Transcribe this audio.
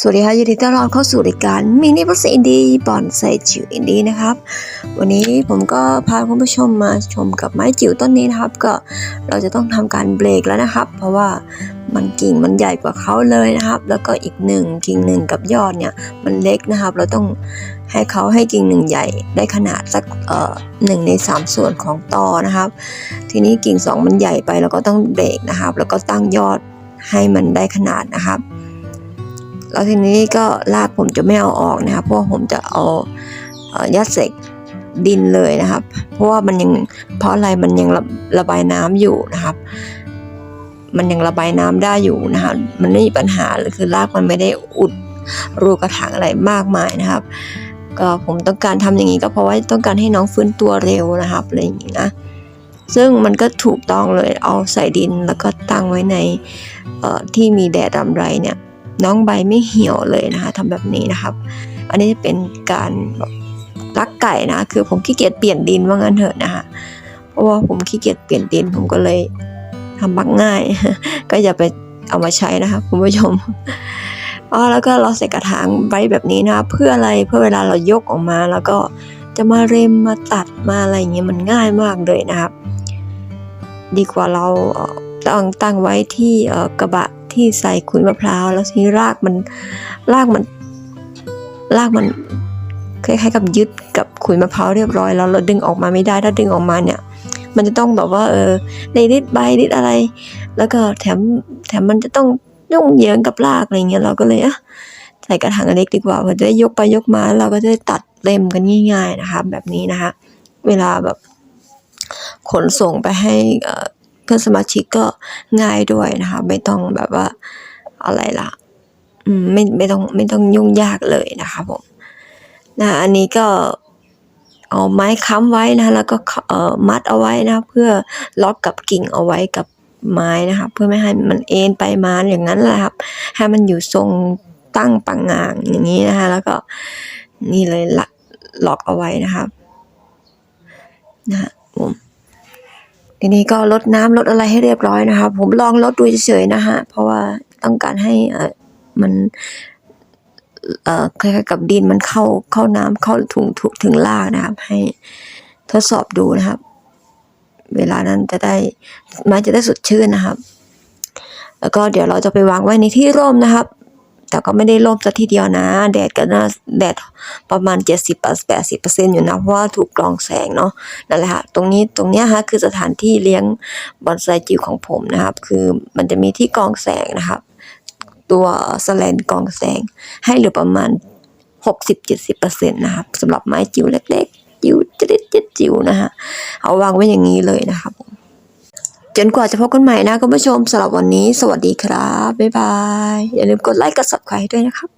สวัสดีค่ะยินดีต้อนรับเข้าสู่รายการมินิบอสอินดี้บอนไซจิ๋วอินดี้นะครับ วันนี้ผมก็พาคุณผู้ชมมาชมกับไม้จิ๋วต้นนี้นะครับ ก็เราจะต้องทำการเบรกแล้วนะครับ เพราะว่ามันกิ่งมันใหญ่กว่าเขาเลยนะครับ แล้วก็อีกหนึ่งกิ่งหนึ่งกับยอดเนี่ยมันเล็กนะครับ เราต้องให้เขาให้กิ่งหนึ่งใหญ่ได้ขนาดสักเอ่อหนึ่งในสามส่วนของตอนะครับ ทีนี้กิ่งสองมันใหญ่ไปเราก็ต้องเบรกนะครับ แล้วก็ตั้งยอดให้มันได้ขนาดนะครับ แล้วทีนี้ก็รากผมจะไม่เอาออกนะครับเพราะว่าผมจะเอายัดเสกดินเลยนะครับ เพราะว่ามันยังเพราะอะไรมันยังระระบายน้ำอยู่นะครับ มันยังระบายน้ำได้อยู่นะครับมันไม่มีปัญหาเลยคือรากมันไม่ได้อุดรูกระถางอะไรมากมายนะครับ ก็ผมต้องการทำอย่างนี้ก็เพราะว่าต้องการให้น้องฟื้นตัวเร็วนะครับอะไรอย่างนี้นะซึ่งมันก็ถูกต้องเลยเอาใส่ดินแล้วก็ตั้งไว้ในที่มีแดดรำไรเนี่ย น้องใบไม่เหี่ยวเลยนะคะทำแบบนี้นะครับ อันนี้จะเป็นการรักไก่นะ คือผมขี้เกียจเปลี่ยนดินว่างั้นเถอะนะคะเพราะว่าผมขี้เกียจเปลี่ยนดินผมก็เลยทำมักง่าย ก็อย่าไปเอามาใช้นะคะคุณผู้ชมอ๋อแล้วก็เราใส่กระถางไว้แบบนี้นะ เพื่ออะไรเพื่อเวลาเรายกออกมาแล้วก็จะมาเร็มมาตัดมาอะไรอย่างเงี้ยมันง่ายมากเลยนะครับ ดีกว่าเราตั้งตั้งไว้ที่กระบะ ที่ใส่ขุยมะพร้าว แล้วทีนี้รากมันรากมันรากมันคล้ายๆกับยึดกับขุยมะพร้าวเรียบร้อยแล้วเราดึงออกมาไม่ได้ถ้าดึงออกมาเนี่ย มันจะต้องแบบว่าเออในริดใบริดอะไร แล้วก็แถมแถมมันจะต้องยุ่งเหยิงกับรากอะไรเงี้ยเราก็เลยอะใส่กระถางเล็กดีกว่าเพื่อจะได้ยกไปยกมาเราก็จะได้ตัดเล็มกันง่าย ๆนะคะ แบบนี้นะคะ เวลาแบบขนส่งไปให้อ่อเพื่อนสมาชิกก็ง่ายด้วยนะคะ ไม่ต้องแบบว่าอะไรล่ะอืมไม่ไม่ต้องไม่ต้องยุ่งยากเลยนะคะผมนะอันนี้ก็เอาไม้ค้ำไว้นะแล้วก็เอ่อมัดเอาไว้นะเพื่อล็อกกับกิ่งเอาไว้กับไม้นะคะเพื่อไม่ให้มันเอ็นไปมาอย่างนั้นแหละครับให้มันอยู่ทรงตั้งปังงางอย่างนี้นะคะแล้วก็นี่เลยล็อกเอาไว้นะครับนะ ทีนี้ก็ลดน้ำลดอะไรให้เรียบร้อยนะคะ ผมลองลดดูเฉยๆนะฮะเพราะว่าต้องการให้เออมันเอ่อคล้ายๆกับดินมันเข้าเข้าน้ำเข้าถุงถุงถึงรากนะครับ ให้ทดสอบดูนะครับ เวลานั้นจะได้ไม้จะได้สดชื่นนะครับ แล้วก็เดี๋ยวเราจะไปวางไว้ในที่ร่มนะครับ แต่ก็ไม่ได้ร่มซะทีเดียวนะ แดดก็น่าแดดประมาณ 70 80เปอร์เซ็นต์อยู่นะ เพราะว่าถูกกรองแสงเนาะนั่นแหละค่ะ ตรงนี้ตรงเนี้ยฮะคือสถานที่เลี้ยงบอนไซจิ๋วของผมนะครับ คือมันจะมีที่กรองแสงนะครับ ตัวสแลนกรองแสงให้เหลือประมาณ 60-70%นะครับสำหรับไม้จิ๋วเล็กๆจิ๋วจะเล็กจิ๋วนะฮะเอาวางไว้อย่างนี้เลยนะครับผม จนกว่าจะพบกันใหม่นะคุณผู้ชมสำหรับวันนี้ สวัสดีครับ บ๊ายบาย อย่าลืมกดไลค์กด subscribe ด้วยนะครับ